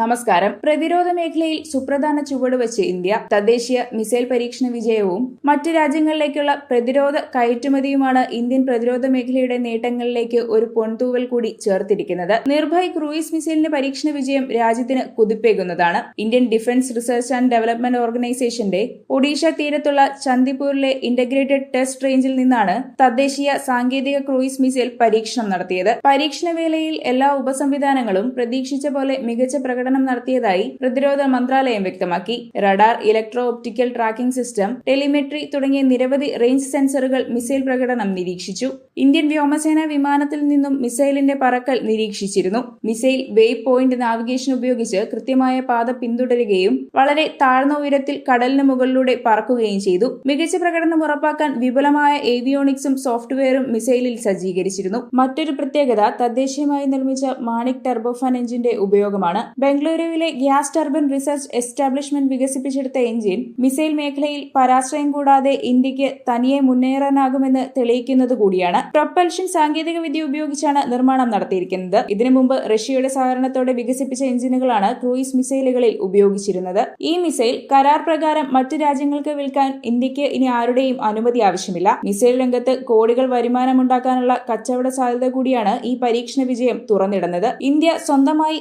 നമസ്കാരം. പ്രതിരോധ മേഖലയിൽ സുപ്രധാന ചുവടുവച്ച് ഇന്ത്യ തദ്ദേശീയ മിസൈൽ പരീക്ഷണ വിജയവും മറ്റ് രാജ്യങ്ങളിലേക്കുള്ള പ്രതിരോധ കയറ്റുമതിയുമാണ് ഇന്ത്യൻ പ്രതിരോധ മേഖലയുടെ നേട്ടങ്ങളിലേക്ക് ഒരു പൊൻതൂവൽ കൂടി ചേർത്തിരിക്കുന്നത്. നിർഭയ് ക്രൂയിസ് മിസൈലിന്റെ പരീക്ഷണ വിജയം രാജ്യത്തിന് കുതിപ്പേകുന്നതാണ്. Indian defence research and development ഓർഗനൈസേഷന്റെ ഒഡീഷ തീരത്തുള്ള ചന്ദിപ്പൂരിലെ ഇന്റഗ്രേറ്റഡ് ടെസ്റ്റ് റേഞ്ചിൽ നിന്നാണ് തദ്ദേശീയ സാങ്കേതിക ക്രൂയിസ് മിസൈൽ പരീക്ഷണം നടത്തിയത്. പരീക്ഷണ വേളയിൽ എല്ലാ ഉപസംവിധാനങ്ങളും പ്രതീക്ഷിച്ച പോലെ മികച്ച പ്രകടനം നടത്തിയതായി പ്രതിരോധ മന്ത്രാലയം വ്യക്തമാക്കി. Radar electro optical tracking system telemetry തുടങ്ങിയ നിരവധി റേഞ്ച് സെൻസറുകൾ മിസൈൽ പ്രകടനം നിരീക്ഷിച്ചു. ഇന്ത്യൻ വ്യോമസേന വിമാനത്തിൽ നിന്നും മിസൈലിന്റെ പറക്കൽ നിരീക്ഷിച്ചിരുന്നു. മിസൈൽ വേവ് പോയിന്റ് നാവിഗേഷൻ ഉപയോഗിച്ച് കൃത്യമായ പാത പിന്തുടരുകയും വളരെ താഴ്ന്ന ഉയരത്തിൽ കടലിന് മുകളിലൂടെ പറക്കുകയും ചെയ്തു. മികച്ച പ്രകടനം ഉറപ്പാക്കാൻ വിപുലമായ ഏവിയോണിക്സും സോഫ്റ്റ്വെയറും മിസൈലിൽ സജ്ജീകരിച്ചിരുന്നു. മറ്റൊരു പ്രത്യേകത തദ്ദേശീയമായി നിർമ്മിച്ച മാണിക് ടെർബോഫാൻ എഞ്ചിന്റെ ഉപയോഗമാണ്. ബംഗളൂരുവിലെ ഗ്യാസ് ടർബൻ റിസർച്ച് എസ്റ്റാബ്ലിഷ്മെന്റ് വികസിപ്പിച്ചെടുത്ത എഞ്ചിൻ മിസൈൽ മേഖലയിൽ പരാശ്രയം കൂടാതെ ഇന്ത്യയ്ക്ക് തനിയെ മുന്നേറാനാകുമെന്ന് തെളിയിക്കുന്നത് കൂടിയാണ്. പ്രൊപ്പൽഷൻ സാങ്കേതിക വിദ്യ ഉപയോഗിച്ചാണ് നിർമ്മാണം നടത്തിയിരിക്കുന്നത്. ഇതിനു മുമ്പ് റഷ്യയുടെ സഹകരണത്തോടെ വികസിപ്പിച്ച എഞ്ചിനുകളാണ് ക്രൂയിസ് മിസൈലുകളിൽ ഉപയോഗിച്ചിരുന്നത്. ഈ മിസൈൽ കരാർ പ്രകാരം മറ്റ് രാജ്യങ്ങൾക്ക് വിൽക്കാൻ ഇന്ത്യയ്ക്ക് ഇനി ആരുടെയും അനുമതി ആവശ്യമില്ല. മിസൈൽ രംഗത്ത് കോടികൾ വരുമാനമുണ്ടാക്കാനുള്ള കച്ചവട സാധ്യത കൂടിയാണ് ഈ പരീക്ഷണ വിജയം തുറന്നിടുന്നത്. ഇന്ത്യ സ്വന്തമായി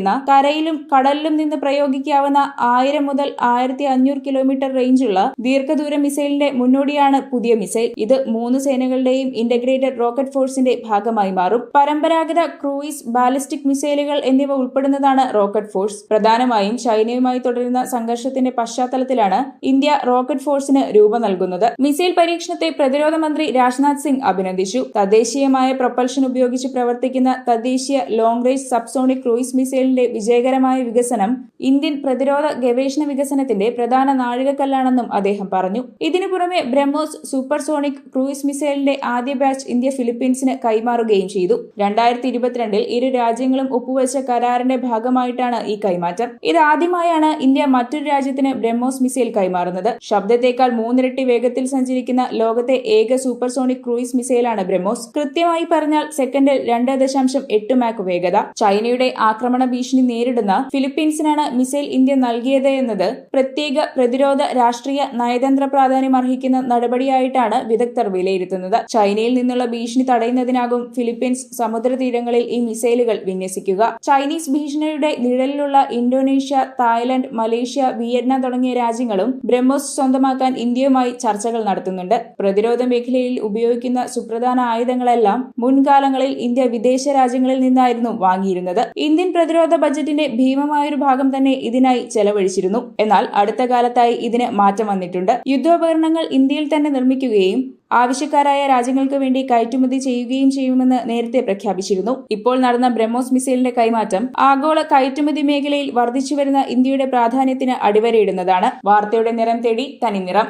വികസിപ്പിച്ചുകൊണ്ടിരിക്കുന്ന കരയിലും കടലിലും നിന്ന് പ്രയോഗിക്കാവുന്ന ആയിരം മുതൽ ആയിരത്തി അഞ്ഞൂറ് കിലോമീറ്റർ റേഞ്ചുള്ള ദീർഘദൂര മിസൈലിന്റെ മുന്നോടിയാണ് പുതിയ മിസൈൽ. ഇത് മൂന്ന് സേനകളുടെയും ഇന്റഗ്രേറ്റഡ് റോക്കറ്റ് ഫോഴ്സിന്റെ ഭാഗമായി മാറും. പരമ്പരാഗത ക്രൂയിസ് ബാലിസ്റ്റിക് മിസൈലുകൾ എന്നിവ ഉൾപ്പെടുന്നതാണ് റോക്കറ്റ് ഫോഴ്സ് പ്രധാനമായും ചൈനയുമായി തുടരുന്ന സംഘർഷത്തിന്റെ പശ്ചാത്തലത്തിലാണ് ഇന്ത്യ റോക്കറ്റ് ഫോഴ്സിന് രൂപം നൽകുന്നത്. മിസൈൽ പരീക്ഷണത്തെ പ്രതിരോധ മന്ത്രി രാജ്നാഥ് സിംഗ് അഭിനന്ദിച്ചു. തദ്ദേശീയമായ പ്രൊപ്പൽഷൻ ഉപയോഗിച്ച് പ്രവർത്തിക്കുന്ന തദ്ദേശീയ ലോങ് റേഞ്ച് സബ്സോണിക് ക്രൂയിസ് മിസൈലിന്റെ വിജയകരമായ വികസനം ഇന്ത്യൻ പ്രതിരോധ ഗവേഷണ വികസനത്തിന്റെ പ്രധാന നാഴികക്കല്ലാണെന്നും അദ്ദേഹം പറഞ്ഞു. ഇതിനു പുറമെ ബ്രഹ്മോസ് സൂപ്പർസോണിക് ക്രൂയിസ് മിസൈലിന്റെ ആദ്യ ബാച്ച് ഇന്ത്യ ഫിലിപ്പീൻസിന് കൈമാറുകയും ചെയ്തു. രണ്ടായിരത്തി ഇരുപത്തിരണ്ടിൽ ഇരു രാജ്യങ്ങളും ഒപ്പുവെച്ച കരാറിന്റെ ഭാഗമായിട്ടാണ് ഈ കൈമാറ്റം. ഇതാദ്യമായാണ് ഇന്ത്യ മറ്റൊരു രാജ്യത്തിന് ബ്രഹ്മോസ് മിസൈൽ കൈമാറുന്നത്. ശബ്ദത്തേക്കാൾ മൂന്നിരട്ടി വേഗത്തിൽ സഞ്ചരിക്കുന്ന ലോകത്തെ ഏക സൂപ്പർസോണിക് ക്രൂയിസ് മിസൈലാണ് ബ്രഹ്മോസ്. കൃത്യമായി പറഞ്ഞാൽ സെക്കൻഡിൽ രണ്ട് ദശാംശം എട്ട് മാക്ക് വേഗത. ചൈനയുടെ ആക്രമണ ഭീഷണി നേരിടുന്ന ഫിലിപ്പീൻസിനാണ് മിസൈൽ ഇന്ത്യ നൽകിയത് എന്നത് പ്രത്യേക പ്രതിരോധ രാഷ്ട്രീയ നയതന്ത്ര പ്രാധാന്യം അർഹിക്കുന്ന നടപടിയായിട്ടാണ് വിദഗ്ധർ വിലയിരുത്തുന്നത്. ചൈനയിൽ നിന്നുള്ള ഭീഷണി തടയുന്നതിനാകും ഫിലിപ്പീൻസ് സമുദ്രതീരങ്ങളിൽ ഈ മിസൈലുകൾ വിന്യസിക്കുക. ചൈനീസ് ഭീഷണിയുടെ നിഴലിലുള്ള ഇന്തോനേഷ്യ തായ്ലൻഡ് മലേഷ്യ വിയറ്റ്നാം തുടങ്ങിയ രാജ്യങ്ങളും ബ്രഹ്മോസ് സ്വന്തമാക്കാൻ ഇന്ത്യയുമായി ചർച്ചകൾ നടത്തുന്നുണ്ട്. പ്രതിരോധ മേഖലയിൽ ഉപയോഗിക്കുന്ന സുപ്രധാന ആയുധങ്ങളെല്ലാം മുൻകാലങ്ങളിൽ ഇന്ത്യ വിദേശ രാജ്യങ്ങളിൽ നിന്നായിരുന്നു വാങ്ങിയിരുന്നത്. ഇന്ത്യൻ പ്രതിരോധ ബജറ്റിന്റെ ഭീമമായൊരു ഭാഗം തന്നെ ഇതിനായി ചെലവഴിച്ചിരുന്നു. എന്നാൽ അടുത്ത കാലത്തായി ഇതിന് മാറ്റം വന്നിട്ടുണ്ട്. യുദ്ധോപകരണങ്ങൾ ഇന്ത്യയിൽ തന്നെ നിർമ്മിക്കുകയും ആവശ്യക്കാരായ രാജ്യങ്ങൾക്ക് വേണ്ടി കയറ്റുമതി ചെയ്യുകയും ചെയ്യുമെന്ന് നേരത്തെ പ്രഖ്യാപിച്ചിരുന്നു. ഇപ്പോൾ നടന്ന ബ്രഹ്മോസ് മിസൈലിന്റെ കൈമാറ്റം ആഗോള കയറ്റുമതി മേഖലയിൽ വർദ്ധിച്ചുവരുന്ന ഇന്ത്യയുടെ പ്രാധാന്യത്തിന് അടിവരയിടുന്നതാണ്. വാർത്തയുടെ നിറം തേടി തനിനിറം.